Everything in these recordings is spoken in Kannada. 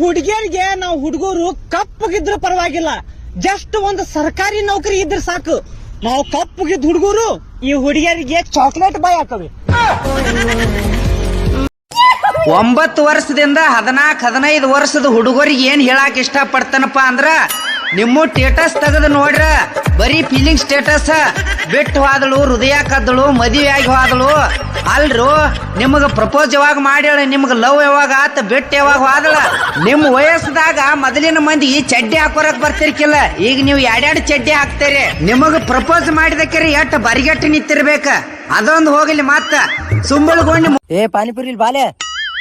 ಹುಡುಗಿಯರಿಗೆ ನಾವು ಹುಡುಗರು ಕಪ್ಪಗಿದ್ರು ಪರವಾಗಿಲ್ಲ. ಜಸ್ಟ್ ಒಂದು ಸರ್ಕಾರಿ ನೌಕರಿ ಇದ್ರೆ ಸಾಕು. ನಾವು ಕಪ್ಪಗಿದ್ದ ಹುಡುಗರು ಈ ಹುಡುಗಿಯರಿಗೆ ಚಾಕ್ಲೇಟ್ ಬಾಯ್ ಹಾಕವೆ. ಒಂಬತ್ತು ವರ್ಷದಿಂದ ಹದಿನಾಲ್ಕು ಹದಿನೈದು ವರ್ಷದ ಹುಡುಗರಿಗೆ ಏನ್ ಇಷ್ಟ ಇಷ್ಟಪಡ್ತಾನಪ್ಪ ಅಂದ್ರ ನಿಮ್ಮ ಸ್ಟೇಟಸ್ ತೆಗೆದು ನೋಡ್ರ ಬರೀ ಫೀಲಿಂಗ್ ಸ್ಟೇಟಸ್ ಬಿಟ್ಟು ಹೋದಳು ಹೃದಯ ಕದ್ದಳು ಮದುವೆ ಆಗಿ ಹೋದಳು ಅಲ್ರು ನಿಮಗ ಪ್ರಪೋಸ್ ಯಾವಾಗ ಮಾಡ್ಯಾಳ ನಿಮ್ಗ ಲವ್ ಯಾವಾಗ ಆತ ಬಿಟ್ಟು ಯಾವಾಗ ಹೋದಳ? ನಿಮ್ಮ ವಯಸ್ಸದಾಗ ಮೊದಲಿನ ಮಂದಿ ಚಡ್ಡಿ ಹಾಕೋರಕ್ ಬರ್ತಿರ್ಕಿಲ್ಲ. ಈಗ ನೀವು ಎರಡೆರಡು ಚಡ್ಡಿ ಹಾಕ್ತೀರಿ. ನಿಮಗ ಪ್ರಪೋಸ್ ಮಾಡಿದಕ್ಕೆ ಎಷ್ಟು ಬರಿಗಟ್ಟಿ ನಿಂತಿರ್ಬೇಕ. ಅದೊಂದು ಹೋಗಲಿ ಮತ್ತ. ಸುಂಬಳಗೊಂಡು ಏ ಪಾನಿಪುರಿ ಬಾಲೆ.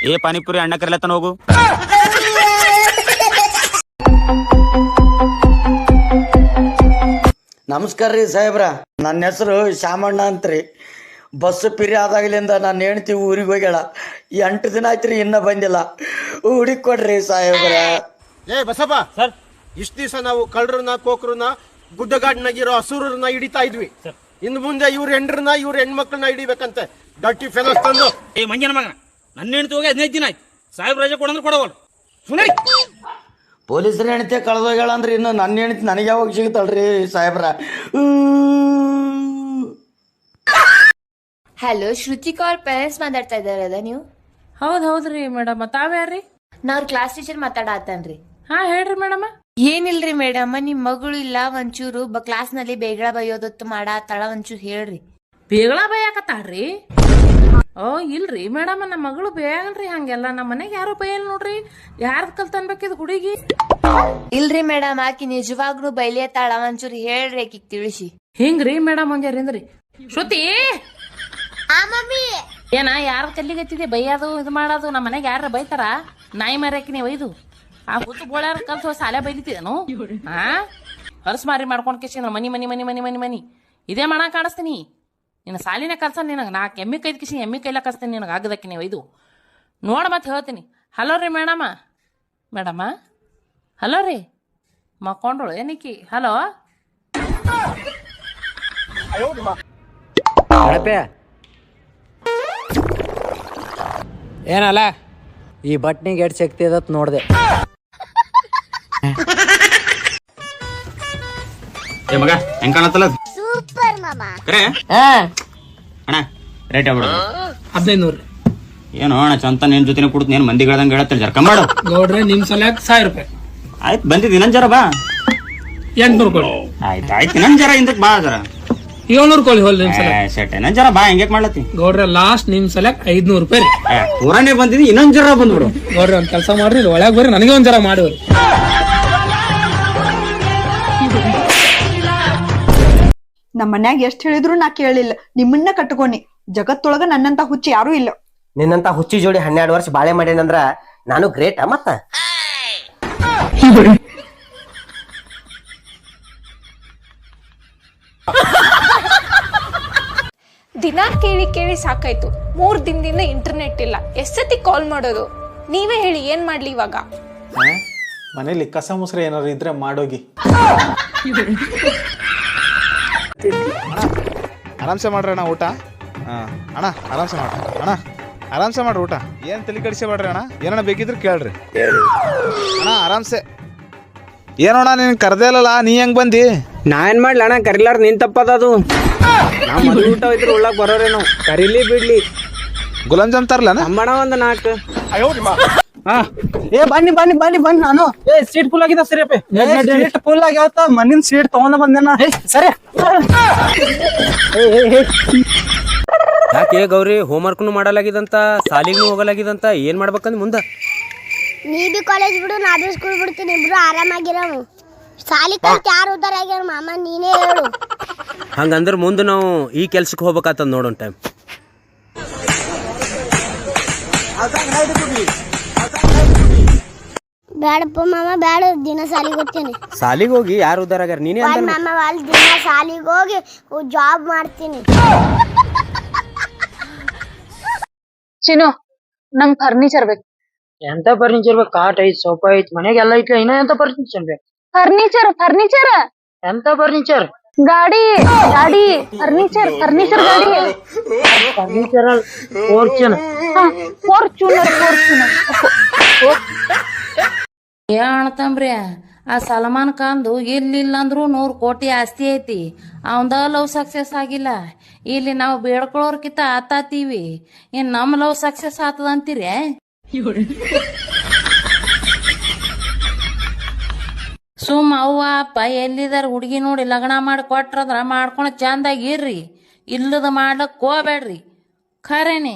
ಏ ಪಾನಿಪುರಿ ಅಣ್ಣ ಕರಿಲತ್ತನ ಹೋಗು ನಮಸ್ಕಾರ ರೀ ಸಾಹೇಬ್ರ. ನನ್ನ ಹೆಸರು ಶಾಮಣ್ಣ ಅಂತ್ರಿ. ಬಸ್ ಪಿರಿ ಆದಾಗಲಿಂದ ನನ್ನ ಹೆಂಡ್ತಿ ಊರಿಗೆ ಹೋಗ್ಯಾಳ. ಎಂಟು ದಿನ ಆಯ್ತ್ರಿ ಇನ್ನ ಬಂದಿಲ್ಲ. ಹುಡುಕ್ ಕೊಡ್ರಿ ಸಾಹೇಬ್ರ. ಏ ಬಸಪ್ಪ. ಸರ್. ಇಷ್ಟ ದಿವಸ ನಾವು ಕಳ್ಳರನ್ನ ಕೋಕರನ್ನ ಗುಡ್ಡಗಾಡಿನಾಗಿರೋ ಹಸುರನ್ನ ಹಿಡಿತಾ ಇದ್ವಿ. ಇನ್ನು ಮುಂದೆ ಇವ್ರ ಹೆಂಡ್ರನ್ನ ಇವ್ರ ಹೆಣ್ಮಕ್ಳನ್ನ ಹಿಡಿಬೇಕಂತೆ. ಡಟ್ಟಿ ಫೆಲಸ್ ತಂದು. ಏ ಮಂಜನ ಮಗ ನನ್ನ ಹೆಣ್ತಿ ಹೋಗಿ ಹದಿನೈದು ದಿನ ಆಯ್ತು. ಸಾಹೇಬ್ ರಜೆ ಕೊಡಂದ್ರೆ ಕೊಡವಲ್ಲ ಸುನರಿ ಪೊಲೀಸರ ಹೆಂಡತಿ ಕಳೆದೋಗ್ಯಾಳ ಅಂದ್ರೆ ಇನ್ನು ನನ್ನ ಹೆಣತಿ ನನಗೆ ಯಾವಾಗ ಸಿಗುತ್ತಲ್ರಿ ಸಾಹೇಬ್ರ? ಹಲೋ ಶ್ರುತಿಕಾ ಅವ್ರ ಪೇರೆಂಟ್ಸ್ ಮಾತಾಡ್ತಾ ಇದ್ದಾರಲ್ಲ ನೀವು? ಹೌದ್ ಹೌದ್ರಿ ಮೇಡಮ್ ತಾವ್ಯಾರ್ರಿ ನಾ ಅವ್ರ ಕ್ಲಾಸ್ ಟೀಚರ್ ಮಾತಾಡತ್ತನ್ರಿ ಹಾ ಹೇಳ್ರಿ ಮೇಡಮ್. ಏನಿಲ್ರಿ ಮೇಡಮ್ ನಿಮ್ ಮಗಳು ಇಲ್ಲ ಒಂಚೂರು ಬ ಕ್ಲಾಸ್ನಲ್ಲಿ ಬೇಗಳ ಬೈಯೋದತ್ತು ಮಾಡಾತಾಳ ಒಂಚೂರು ಹೇಳ್ರಿ. ಬೇಗಳ ಬೈಯಾಕತ್ತಾಳ್ರಿ ಓ ಇಲ್ರಿ ಮೇಡಮ್ ನಮ್ಮ ಮಗಳು ಬೇಯಲ್ರಿ ಹಂಗೆಲ್ಲ. ನಮ್ಮ ಮನೆಗೆ ಯಾರು ಬೈಯಲ್ ನೋಡ್ರಿ. ಯಾರ್ದ್ ಕಲ್ತನ್ಬೇಕಿದ್ ಹುಡುಗಿ? ಇಲ್ರಿ ಮೇಡಮ್ ಆಕಿ ನಿಜವಾಗ್ಲೂ ಬೈಲಿಯತ್ತಾಳ ಒಂಚೂರು ಹೇಳ್ರಿ ಆಕಿಗ್ ತಿಳಿಸಿ. ಹಿಂಗ್ರಿ ಮೇಡಮ್ ಒಂಜಾರಿಂದ್ರಿ ಶ್ರುತಿ! ಏನ ಯಾರ ಕಲ್ಲಿಗತ್ತಿದೆ ಬೈಯೋದು ಇದು ಮಾಡೋದು. ನಮ್ಮ ಮನೆಗೆ ಯಾರ ಬೈತಾರ? ನಾಯಿ ಮರ್ಯಾಕಿ ನೀವು ಒಯ್ದು. ಆ ಹುತ್ತು ಬೋಳ್ಯಾರ ಕಲ್ತು ಸಾಲೆ ಬೈದಿತ್ತಿದನು ಹಾ ಹೊರಸ್ ಮಾರಿ ಮಾಡ್ಕೊಂಡ್ ಕೇಸಿ ಮನಿ ಮನಿ ಮನಿ ಮನಿ ಮನಿ ಮನಿ. ಇದೇ ಮಾಡ ಕಾಣಿಸ್ತೀನಿ. ನಿನ್ನ ಸಾಲಿನ ಕಲ್ಸ ನಿನಗೆ ನಾಲ್ಕು ಎಮ್ಮೆ ಕೈದ್ ಕಿಸಿ ಎಮ್ಮೆ ಕೈಲ ಕಸ್ತೀನಿ ನಿನಗೆ ಆಗದಕ್ಕೆ ನೀವು ಇದು ನೋಡ ಮತ್ತೆ ಹೇಳ್ತೀನಿ. ಹಲೋ ರೀ ಮೇಡಮ. ಮೇಡಮ? ಹಲೋ ರೀ. ಮಕ್ಕೊಂಡಳು ಏನಕ್ಕಿ ಹಲೋ? ಏನಲ್ಲ? ಈ ಬಟ್ನಿಗೆ ಎಡ್ ಶಕ್ತಿ ಅದತ್ ನೋಡ್ದೆ. ಏ ಮಗ ಹೆಂಗ್ ಕಾಣತ್ತಲ್ಲ ಕರೆ? ಅಣ್ಣ ರೇಟ್ ಆಗ್ಬಿಡು ಹದಿನೈದು ನೂರು ಏನು ಅಣ್ಣ ಚಂತ ನಿನ್ ಜೊತೆ ಕುಡ್ತು ನೀನ್ ಮಂದಿಗಳದಂಗ ಹೇಳತ್ತಲ್ಲ ಜರ್ಕ ಮಾಡು. ಗೌಡ್ರೆ ನಿಮ್ ಸಲಕ್ ಸಾವಿರ ರೂಪಾಯಿ. ಆಯ್ತು ಬಂದಿದ್ದು ಇನ್ನೊಂದ್ ಜರ ಬಾ. ಎಂಟ್ನೂರು ಕೊಡಿ. ಆಯ್ತು ಆಯ್ತು ನನ್ ಜರ ಹಿಂದಕ್ ಬಾ ಜರ. ಏಳ್ನೂರು ಕೊಡಿ ಹೊಲ್ ನಿಮ್ ಸಲ ಸೆಟ್ ಜರ ಬಾ ಹೆಂಗೆ ಮಾಡ್ಲತ್ತಿ. ಗೌಡ್ರೆ ಲಾಸ್ಟ್ ನಿಮ್ ಸಲಕ್ ಐದ್ನೂರು ರೂಪಾಯಿ ಪೂರಾನೇ ಬಂದಿದ್ದು ಇನ್ನೊಂದ್ ಜರ ಬಂದ್ಬಿಡು. ಗೌಡ್ರೆ ಒಂದ್ ಕೆಲಸ ಮಾಡ್ರಿ ಒಳಗ್ ಬರ್ರಿ ನನಗೆ ಒಂದ್ ಜರ ಮಾಡಿವ್ರಿ ನಮ್ಮ ಮನ್ಯಾಗ ಎಷ್ಟ್ ಹೇಳಿದ್ರು ನಾ ಕೇಳಿಲ್ಲ. ನಿಮ್ಮನ್ನ ಕಟ್ಕೊನಿ. ಜಗತ್ತೊಳಗ ನನ್ನಂತ ಹುಚ್ಚಿ ಯಾರು ಇಲ್ಲ. ನಿನ್ನಂತ ಹುಚ್ಚಿ ಜೋಡಿ ಹನ್ನೆರಡು ವರ್ಷ ಬಾಳೆ ಮಾಡೇನಂದ್ರ ನಾನು ಗ್ರೇಟ್ ಮತ್ತ? ದಿನ ಕೇಳಿ ಕೇಳಿ ಸಾಕಾಯ್ತು. ಮೂರ್ ದಿನದಿಂದ ಇಂಟರ್ನೆಟ್ ಇಲ್ಲ. ಎಷ್ಟತಿ ಕಾಲ್ ಮಾಡೋದು? ನೀವೇ ಹೇಳಿ ಏನ್ ಮಾಡ್ಲಿ ಇವಾಗ? ಮನೇಲಿ ಕಸ ಮುಸ್ರೆ ಏನಾದ್ರು ಇದ್ರೆ ಮಾಡೋಗಿ. ಆರಾಮ್ಸೆ ಮಾಡ್ರಿ ಅಣ್ಣ ಊಟ? ಹಾಂ. ಅಣ್ಣ ಆರಾಮ್ಸೆ ಮಾಡ್ರಿ. ಅಣ್ಣ ಆರಾಮ್ಸೆ ಮಾಡ್ರಿ ಊಟ? ಏನು ತಲೆ ಕಡಿಸಬೇಡ್ರಿ ಅಣ್ಣ? ಏನಣ್ಣ ಬೇಕಿದ್ರೆ ಕೇಳ್ರಿ. ಅಣ್ಣ ಆರಾಮ್ಸೆ. ಏನೋಣ ನೀನು ಕರ್ದೇ ಇಲ್ಲಲ್ಲ ನೀ ಹೆಂಗ್ ಬಂದಿ? ನಾ ಏನ್ ಮಾಡ್ಲಿ ಅಣ್ಣ ಕರಿಲಾರ ನೀನ್ ತಪ್ಪದದು ನಾ ಮೊದಲು ಊಟ ಹೋಯ್ತು ಉಳ್ಳಾಗ ಬರೋರೇನು. ಕರಿಲಿ ಬಿಡ್ಲಿ. ಗುಲಾಬ್ ಜಾಮ್ ತರ್ಲಣ್ಣ ಅಮ್ಮಣ್ಣ ಒಂದು ನಾಲ್ಕು ಹಾ. ಏ ಬನ್ನಿ ಬನ್ನಿ ಬನ್ನಿ ಬನ್ನಿ ನಾನು. ಏ ಸೀಟ್ ಫುಲ್ ಆಗಿದ ಸರಿ ಸೀಟ್ ಫುಲ್ ಆಗ್ಯಾವತ್ತ ಮನಿನ್ ಸೀಟ್ ತಗೊಂಡ ಬಂದೇನ ಸರಿ. ಯಾಕೆ ಗೌರಿ ಹೋಮ್ವರ್ಕ್ನು ಮಾಡಲಾಗಿದಂತ ಸಾಲಿಗೂ ಹೋಗಲಾಗಿದಂತ ಏನ್ ಮಾಡ್ಬೇಕಂದ್ ಮುಂದ? ನೀ ಬಿ ಕಾಲೇಜ್ ಬಿಡು ನಾ ಬಿ ಸ್ಕೂಲ್ ಬಿಡ್ತೀನಿ ಇಬ್ರು ಆರಾಮಾಗಿರವು. ಸಾಲಿ ಕಲ್ತ್ ಯಾರು ಉದ್ದಾರ ಆಗ್ಯಾರ ಮಾಮ ನೀನೇ ಹೇಳು. ಹಂಗಂದ್ರ ಮುಂದೆ ನಾವು ಈ ಕೆಲ್ಸಕ್ಕೆ ಹೋಗ್ಬೇಕಾತದ ನೋಡೋನ್ ಟೈಮ್ ಬ್ಯಾಡಪ್ಪ ಮಾಮ ಬ್ಯಾಡ ದಿನ ಸಾಲಿಗೆ ಹೋಗ್ತೀನಿ. ಸಾಲಿಗೆ ಹೋಗಿ ಯಾರು ಉದ್ದಾರ ಆಗ್ಯಾರ? ನೀನೇ ವಾಲ್ ಮಾಮ ವಾಲ್ ದಿನ ಸಾಲಿಗೆ ಹೋಗಿ ಜಾಬ್ ಮಾಡ್ತೀನಿ. ಚಿನ್ನು ನಮ್ ಫರ್ನಿಚರ್ ಬೇಕು. ಎಂತ ಫರ್ನಿಚರ್ ಬೇಕು? ಕಾಟ್ ಐತ್ ಸೋಫಾ ಐತ್ ಮನೆಗೆ ಎಲ್ಲ ಐತ್ಲ ಇನ್ನ ಎಂತ ಫರ್ನಿಚರ್ ಬೇಕು? ಫರ್ನಿಚರ್ ಫರ್ನಿಚರ್ ಎಂತ ಫರ್ನಿಚರ್ ಗಾಡಿ ಗಾಡಿ ಫರ್ನಿಚರ್ ಫರ್ನಿಚರ್ ಗಾಡಿ. ಫರ್ನಿಚರ್ ಫೋರ್ಚುನ್ ಫಾರ್ಚೂನರ್ ಫಾರ್ಚೂನರ್ ಅಣ್ತಂಬ್ರಿ ಆ ಸಲ್ಮಾನ್ ಖಾನ್ದು ಇಲ್ಲಿಲ್ಲ ಅಂದ್ರು ನೂರು ಕೋಟಿ ಆಸ್ತಿ ಐತಿ. ಅವಂದ ಲವ್ ಸಕ್ಸಸ್ ಆಗಿಲ್ಲ. ಇಲ್ಲಿ ನಾವು ಬೇಡ್ಕೊಳ್ಳೋರ್ಕಿತ ಆತಾತೀವಿ. ಇನ್ ನಮ್ ಲವ್ ಸಕ್ಸಸ್ ಆತದ ಅಂತೀರಿ ಸುಮ್ ಅವ್ವ, ಅಪ್ಪ ಎಲ್ಲಿದಾರ ಹುಡುಗಿ ನೋಡಿ ಲಗ್ನ ಮಾಡಿ ಕೊಟ್ರದ್ರ ಮಾಡ್ಕೊಂಡು ಚಂದಾಗಿ ಇರ್ರಿ. ಇಲ್ಲದ ಮಾಡ್ಲಕ್ ಹೋಗ್ಬೇಡ್ರಿ. ಖರೇನೆ.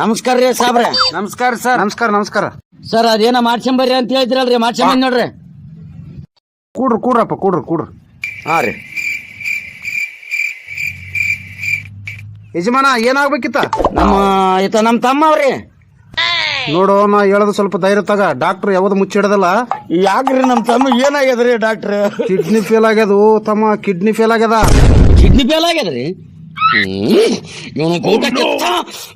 ನಮಸ್ಕಾರ ರೀ ಸಾಬ್ರೆ. ನಮಸ್ಕಾರ ಸರ್. ನಮಸ್ಕಾರ ನಮಸ್ಕಾರ. ಸರ್ ಅದೇನ ಮಾಡ್ಸಂಬರ್ರಿ ಅಂತ ಹೇಳ್ತಿರಲ್ರಿ ಮಾಡ್ಸಂಬಂದ್ ನೋಡ್ರಿ. ಕೂಡ್ರಿ ಕೂಡ್ರಪ್ಪ ಕೂಡ್ರಿ ಕೂಡ್ರಿ. ಹಾ ರೀ. ಯಜಮಾನ ಏನಾಗ್ಬೇಕಿತ್ತ? ನಮ್ಮ ಈತ ನಮ್ಮ ತಮ್ಮ ಅವ್ರಿ. ನೋಡು ನಾ ಹೇಳೋದು ಸ್ವಲ್ಪ ಧೈರ್ಯ ತಗ. ಡಾಕ್ಟರ್ ಯಾವ್ದು ಮುಚ್ಚಿಡದಲ್ಲ? ಯಾಕ್ರಿ ನಮ್ಮ ತಮ್ಮ ಏನಾಗ್ಯದ್ರಿ ಡಾಕ್ಟ್ರ್? ಕಿಡ್ನಿ ಫೇಲ್ ಆಗ್ಯದು ತಮ್ಮ ಕಿಡ್ನಿ ಫೇಲ್ ಆಗ್ಯದ. ಕಿಡ್ನಿ ಫೇಲ್ ಆಗ್ಯದ್ರಿ ಇವನು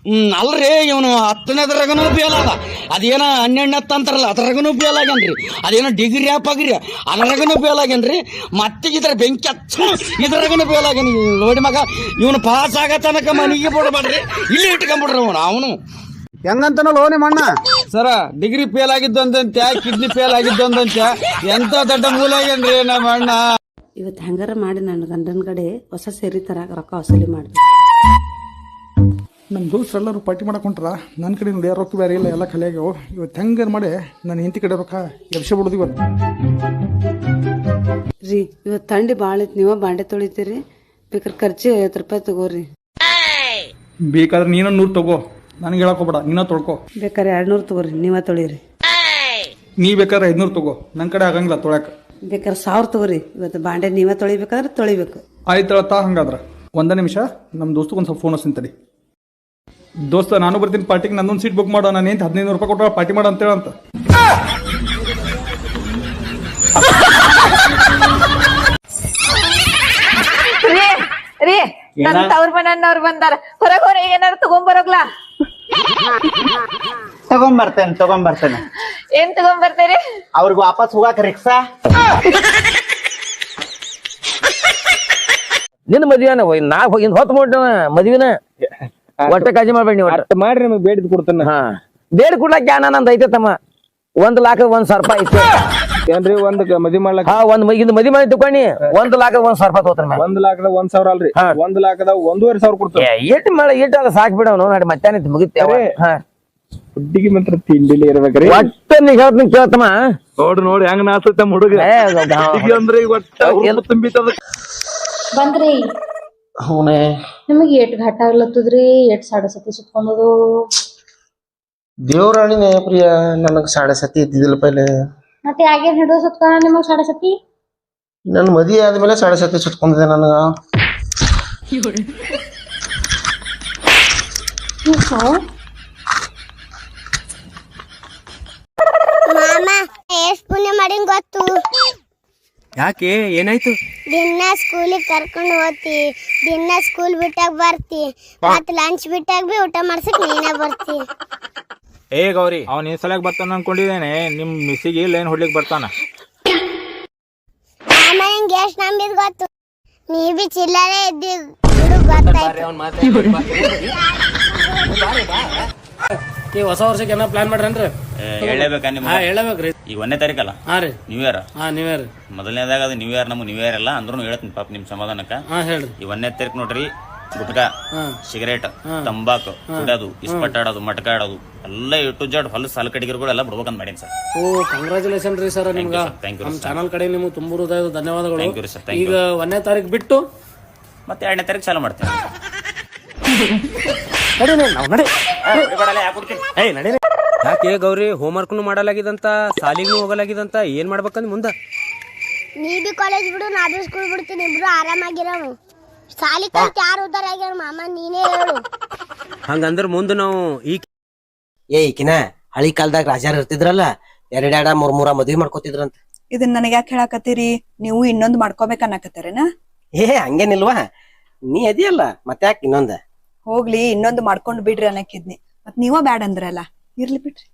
ಹ್ಮ್, ಅಲ್ರಿ ಇವನು ಹತ್ತನೇದ್ರಾಗನೂ ಫೇಲ್ ಅದ ಅದೇನ ಹನ್ನೆರಡನೇ ಅಂತಾರಲ್ಲ ಅದ್ರಾಗನು ಫೇಲ್ ಆಗ್ಯಾನ್ರಿ ಅದೇನೋ ಡಿಗ್ರಿ ಆಪ್ ಆಗ್ರಿ ಅದ್ರಾಗನೂ ಫೇಲ್ ಆಗ್ಯಾನ್ರಿ ಮತ್ತೆ ಇದ್ರ ಬೆಂಕಿ ಹಚ್ಚ ಇದ್ರಾಗನು ಫೇಲ್ ಆಗ್ಯಾನ ನೋಡಿ ಮಗ ಇವನು ಪಾಸ್ ಆಗ ತನಕ ಮನೆಗೆ ಬಿಡಬೇಡ್ರಿ. ಇಲ್ಲಿ ಇಟ್ಕೊಂಡ್ಬಿಡ್ರಿ ಅವನು ಅವನು. ಹೆಂಗಂತನ ಲೋನಿ ಮಣ್ಣ. ಸರ ಡಿಗ್ರಿ ಫೇಲ್ ಆಗಿದ್ದು ಅಂದಂತ ಕಿಡ್ನಿ ಫೇಲ್ ಆಗಿದ್ದು ಅಂದಂತ ಎಂತ ದೊಡ್ಡ ಮೂಲ ಆಗ್ಯನ್ರಿ ನಮ್ಮ ಅಣ್ಣ? ಇವತ್ತು ಹೆಂಗಾರ ಮಾಡಿ ನನ್ನ ಗಂಡನ ಕಡೆ ಹೊಸ ಸೇರಿ ತರಾಕ ರೊಕ್ಕ ವಸೂಲಿ ಮಾಡಿದೆ. ನಮ್ಮ ದೋಸ್ತರೆಲ್ಲರೂ ಪಾರ್ಟಿ ಮಾಡಕ್ ಹೊಂಟ್ರ ನನ್ನ ಕಡೆ ನೋಡಿ ರೊಕ್ಕ ಬೇರೆ ಇಲ್ಲ ಎಲ್ಲ ಖಾಲಿ ಆಗ್ಯಾವ. ಇವತ್ತು ಹೆಂಗಾರ ಮಾಡಿ ನನ್ನ ಹೆಂಡತಿ ಕಡೆ ರೊಕ್ಕ ಎಬ್ಸಿ ಬಿಡುದು ಇವತ್ತು ರೀ ಇವತ್ತು ಥಂಡಿ ಭಾಳ ಐತಿ ನೀವ ಬಾಂಡೆ ತೊಳಿತೀರಿ. ಬೇಕಾದ್ರೆ ಖರ್ಚು ಐವತ್ತು ರೂಪಾಯಿ ತಗೋರಿ. ಬೇಕಾದ್ರೆ ನೀನು ನೂರು ತಗೋ. ನನಗೆ ಹೇಳಕೋಬೇಡ ಹೋಗ್ಬೇಡ ನೀನ ತೊಳ್ಕೊ. ಬೇಕಾರೆ ಎರಡ್ನೂರು ತಗೋರಿ ನೀವ ತೊಳಿರಿ. ನೀ ಬೇಕಾದ್ರೆ ಐದ್ನೂರು ತಗೋ ನನ್ನ ಕಡೆ ಆಗಂಗಿಲ್ಲ ತೊಳ್ಯಾಕ. ಬೇಕಾದ್ರೆ ಸಾವಿರ ತಗೋರಿ ಇವತ್ತು ಬಾಂಡೆ ನೀವ ತೊಳಿಬೇಕಾದ್ರೆ ತೊಳಿಬೇಕು. ಆಯ್ತು ತಾ ಹಂಗಾದ್ರ. ಒಂದ ನಿಮಿಷ ನಮ್ಮ ದೋಸ್ತಗೆ ಒಂದು ಸ್ವಲ್ಪ ಫೋನ್ ಹಚ್ತೀನಿ ತಡಿ. ದೋಸ್ತ ನಾನು ಬರ್ತೀನಿ ಪಾರ್ಟಿಗೆ ನನ್ನೊಂದು ಸೀಟ್ ಬುಕ್ ಮಾಡೋ ನಾನು ಏನು ಹದಿನೈದು ರೂಪಾಯಿ ಕೊಟ್ಟು ಪಾರ್ಟಿ ಮಾಡ ಅಂತೇಳ ಅಂತ. ರೀ ರೀ ನನ್ ತವ್ರ ಮನೆಯವ್ರು ಬಂದಾರ. ಹೊರಗೆ ಹೊರಗೆ ಏನಾರು ತಗೊಂಬರೋಗ್ಲಾ ತಗೊಂಬರ್ತೇನೆ ತಗೊಂಬರ್ತೇನೆ. ಏನ್ ತಗೊಂಬರ್ತೀರಿ? ಅವ್ರಿಗೆ ವಾಪಸ್ ಹೋಗಾಕ ರಿಕ್ಷಾ? ನಿನ್ನ ಮದ್ವೆನ ನಾ ಹೋಗಿ ಹೊತ್ತು ಮಾಡ್ನ ಮದ್ವಿನ. ಒಟ್ಟ ಕಾಜಿ ಮಾಡ್ಬೇಡಿ ನೀವು ಮಾಡ್ರಿ ನಿಮಗೆ ಬೇಡಿದ್ ಕೊಡ್ತೇನೆ ಹಾ. ಬೇಡ ಕೊಡ್ಲಾಕ ಯಾನ ನಂದ ಐತೆ ತಮ್ಮ? ಒಂದ್ ಲಾಖ ಒಂದ್ ಸಾವಿರ ರೂಪಾಯಿ ಐತೆ. ಏನ್ರಿ ಒಂದ್ ಮದಿ ಮಾಡ್ಲಕ್ ಹಾ ಒಂದ್ ಮ- ಇದು ಮದ್ವಿ ಮಾಡಿ ತಕೊಂಡಿ ಒಂದ್ ಲಾಖ ಒಂದ್ ಸಾವಿರ ರೂಪಾಯಿ ತಗೋತಾನ ಒಂದ್ ಲಾಖದ ಒಂದ್ ಸಾವಿರ ಅಲ್ರಿ. ಒಂದ್ ಲಾಕದ ಒಂದೂವರೆ ಸಾವಿರ ಕೊಡ್ತೇನೆ ಎಟ್ ಮಾಡ ಎಟ್ ಅದ ಸಾಕ್ ಬಿಡವನು ನೋಡಿ ಮುಗಿತ್ತೆ ಮುಗಿತೇವ ಹಾ. ಹುಡ್ಡಿಗೆ ಮಾತ್ರ ತಿಂಡಿಲಿ ಇರ್ಬೇಕ್ರಿ. ಒಟ್ಟ ನೀ ಹೇಳ್ತೀನಿ ಕೇಳ್ತಮ್ಮ. ನೋಡ್ರಿ ನೋಡಿ ಹೆಂಗ್ ನಾಸತ್ತ ನಮ್ಮ ಹುಡುಗ. ಏ, ಗಾ- ಈಗ ಅಂದ್ರೆ ಈಗ ಒಟ್ಟ ಹುರುಪು ತುಂಬಿತದ. ಬಂದ್ರಿ. ಅವನೇ ನಿಮಗೆ ಎಟ್ ಘಾಟ ಆಗ್ಲತ್ತದ್ರಿ ಎಟ್ ಸಾಡ ಸತಿ ಸುತ್ಕೊಂಡದು. ದೇವ್ರಾಣಿನೇ ಪ್ರಿಯ ನನಗ್ ಸಾಡೆ ಸತಿ ಇದ್ದಿದ್ದಿಲ್ಲ ಪೈಲೆ. ಮತ್ತೆ ಹಾಗೆ ಹಿಡಿದು ಸುತ್ಕೊಂಡ ನಿಮಗೆ ಸಡಸತಿ ಸತಿ ನನ್ ಮದಿ ಆದ್ಮೇಲೆ ಸಾಡೆ ಸತಿ ಸುತ್ಕೊಂಡಿದೆ ನನಗ ಮಾಮ ಎಷ್ಟ್ ಪುಣ್ಯ ಮಾಡಿನ್ ಗೊತ್ತು. ಯಾಕೆ ಏನಾಯ್ತು? ದಿನ ಸ್ಕೂಲಿಗೆ ಕರ್ಕೊಂಡು ಹೋಗ್ತಿ ದಿನ ಸ್ಕೂಲ್ ಬಿಟ್ಟಾಗ ಬರ್ತಿ ಮತ್ತೆ ಲಂಚ್ ಬಿಟ್ಟಾಗ ಬಿ ಊಟ ಮಾಡ್ಸಕ್ ನೀನೇ ಬರ್ತಿ. ಏ ಗೌರಿ ಅವ್ನ ಈ ಸಲಕ್ ಬರ್ತಾನ ಅನ್ಕೊಂಡಿದ್ದೇನೆ. ನಿಮ್ ಮಿಸ್ಸಿಗೆ ಲೈನ್ ಹೊಡ್ಲಿಕ್ ಬರ್ತಾನ. ಮಾಮ ನಿಂಗೆ ಎಷ್ಟ್ ನಂಬಿದ್ ಗೊತ್ತು? ನೀ ಬಿ ಚಿಲ್ಲರೆ ಇದ್ದಿ ಹುಡುಗ ಗೊತ್ತಾಯ್ತು. ಈ ಹೊಸ ವರ್ಷಕ್ಕೆ ಏನೋ ಪ್ಲಾನ್ ಮಾಡ್ರಿ ಹೇಳಬೇಕಾ ನಿಮ್ಮ ಹಾ ಹೇಳಬೇಕ್ರಿ ಈಗ ಒಂದನೇ ತಾರೀಕಲ್ಲ? ಹಾ ರೀ. ನ್ಯೂ ಇಯರ್ ಹಾ ನೀವೇ ಮೊದಲನೇದಾಗ ಅದು ನ್ಯೂ ಇಯರ್ ನಮ್ಗೆ ನ್ಯೂ ಇಯರ್ ಅಲ್ಲ ಅಂದ್ರೂ ಹೇಳ್ತೀನಿ ಪಾಪ ನಿಮ್ ಸಮಾಧಾನಕ್ಕೆ. ಹಾ ಹೇಳ್ರಿ. ಈ ಒಂದನೇ ತಾರೀಕು ನೋಡ್ರಿ ಗುಟ್ಕಾ ಸಿಗರೇಟ್ ತಂಬಾಕು ಕುಡಿಯೋದು ಇಸ್ಪಟ್ಟಾಡೋದು ಮಟ್ಕಾಡೋದು ಆಡೋದು ಎಲ್ಲ ಇಟ್ಟು ಜಾಡ್ ಹೊಲ ಸಾಲ ಕಡಿಗಿರುಗಳು ಎಲ್ಲ ಬಿಡ್ಬೇಕಂತ ಮಾಡೀನಿ ಸರ್. ಓ ಕಂಗ್ರಾಚುಲೇಷನ್ ರೀ ಸರ್ ನಿಮ್ಗ. ನಮ್ಮ. ಚಾನಲ್ ಕಡೆ ನಿಮ್ಗೆ ತುಂಬು ಹೃದಯದ ಧನ್ಯವಾದಗಳು. ಈಗ ಒಂದನೇ ತಾರೀಕು ಬಿಟ್ಟು ಮತ್ತೆ ಎರಡನೇ ತಾರೀಕು ಚಾಲು ಮಾಡ್ತೇನೆ. ಯಾಕೆ ಗೌರಿ ಹೋಮ್ವರ್ಕ್ನು ಮಾಡಲಾಗಿದಂತ ಸಾಲಿಗೂ ಹೋಗಲಾಗಿದಂತ ಏನ್ ಮಾಡ್ಬೇಕಂದ್ ಮುಂದ? ನೀ ಬಿ ಕಾಲೇಜ್ ಬಿಡು ನಾ ಬಿ ಸ್ಕೂಲ್ ಬಿಡ್ತೀನಿ ಇಬ್ರು ಆರಾಮಾಗಿರವು ಸಾಲಿ ಕಲ್ತ್ ಯಾರು ಉದ್ದಾರ ಆಗ್ಯಾರ ಮಾಮ? ನೀನೇ ಹೇಳು. ಹಂಗಂದ್ರ ಮುಂದ ನಾವು ಈ ಏ ಈಕಿನ ಹಳಿ ಕಾಲದಾಗ ರಾಜಾರ ಇರ್ತಿದ್ರಲ್ಲ ಎರಡೆರಡ ಮೂರ್ ಮೂರ ಮದ್ವಿ ಮಾಡ್ಕೋತಿದ್ರಂತ. ಇದನ್ ನನಗೆ ಯಾಕೆ ಹೇಳಾಕತ್ತೀರಿ? ನೀವು ಇನ್ನೊಂದ್ ಮಾಡ್ಕೋಬೇಕು ಅನ್ನಕತ್ತೀರೇನ? ಏ ಹಂಗೇನಿಲ್ವಾ? ನೀ ಅದಿಯಲ್ಲ ಮತ್ತೆ ಯಾಕೆ ಇನ್ನೊಂದ? ಹೋಗ್ಲಿ ಇನ್ನೊಂದು ಮಾಡ್ಕೊಂಡ್ ಬಿಡ್ರಿ ಅನ್ನಕಿದ್ನಿ. ಮತ್ ನೀವ ಬ್ಯಾಡ ಅಂದ್ರಲ್ಲ ಇರ್ಲಿ ಬಿಡ್ರಿ.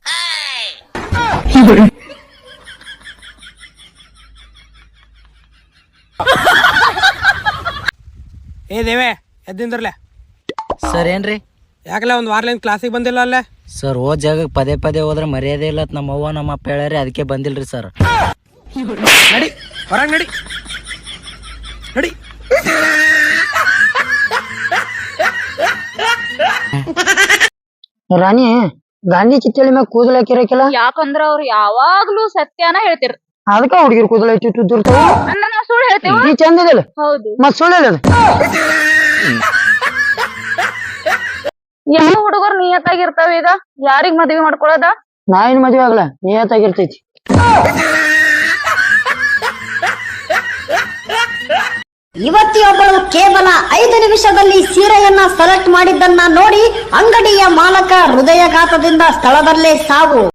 ಏ ದೇವೆ ಎದ್ದಿಂದ್ರಲೆ ಸರ್ ಏನ್ರಿ? ಯಾಕಲ್ಲ ಒಂದ್ ವಾರ್ಲಿಂದ ಕ್ಲಾಸಿಗೆ ಬಂದಿಲ್ಲ ಅಲ್ಲೇ? ಸರ್ ಓ ಜಾಗಕ್ಕೆ ಪದೇ ಪದೇ ಹೋದ್ರೆ ಮರ್ಯಾದೆ ಇಲ್ಲ ಅಂತ ನಮ್ಮ ಅವ್ವ ನಮ್ಮ ಅಪ್ಪ ಹೇಳ್ಯಾರಿ ಅದಕ್ಕೆ ಬಂದಿಲ್ರಿ ಸರ್. ನಡಿ ಹೊರಗ್ ನಡಿ. ನಡಿ. ರಾಣಿ ಗಾಂಧಿ ಚಿತ್ತಳಿ ಮ್ಯಾಗ ಕೂದಲ ಹಾಕಿರಕಿಲ್ಲ? ಯಾಕಂದ್ರ ಅವ್ರು ಯಾವಾಗ್ಲೂ ಸತ್ಯನ ಹೇಳ್ತಿರ್ ಅದಕ್ಕ ಹುಡುಗಿರ್ ಕೂದಲ ಹೆಚ್ಚು ಸುಳ್ಳು ಹೇಳ್ತೇವ ನೀ ಚಂದ ಇದಲ್ಲ ಹೌದು. ಮತ್ ಸುಳ್ಳು ಹೇಳದ ಯಾವ ಹುಡುಗರು ನಿಯತ್ತಾಗಿರ್ತಾವ ಈಗ? ಯಾರಿಗ ಮದ್ವಿ ಮಾಡ್ಕೊಳದ? ನಾ ಏನ್ ಮದ್ವೆ ಆಗ್ಲ? ನಿಯತ್ತಾಗಿರ್ತೈತಿ. ಯುವತಿಯೊಬ್ಬಳು ಕೇವಲ ಐದು ನಿಮಿಷದಲ್ಲಿ ಸೀರೆಯನ್ನ ಸೆಲೆಕ್ಟ್ ಮಾಡಿದ್ದನ್ನ ನೋಡಿ ಅಂಗಡಿಯ ಮಾಲಕ ಹೃದಯಘಾತದಿಂದ ಸ್ಥಳದಲ್ಲೇ ಸಾವು.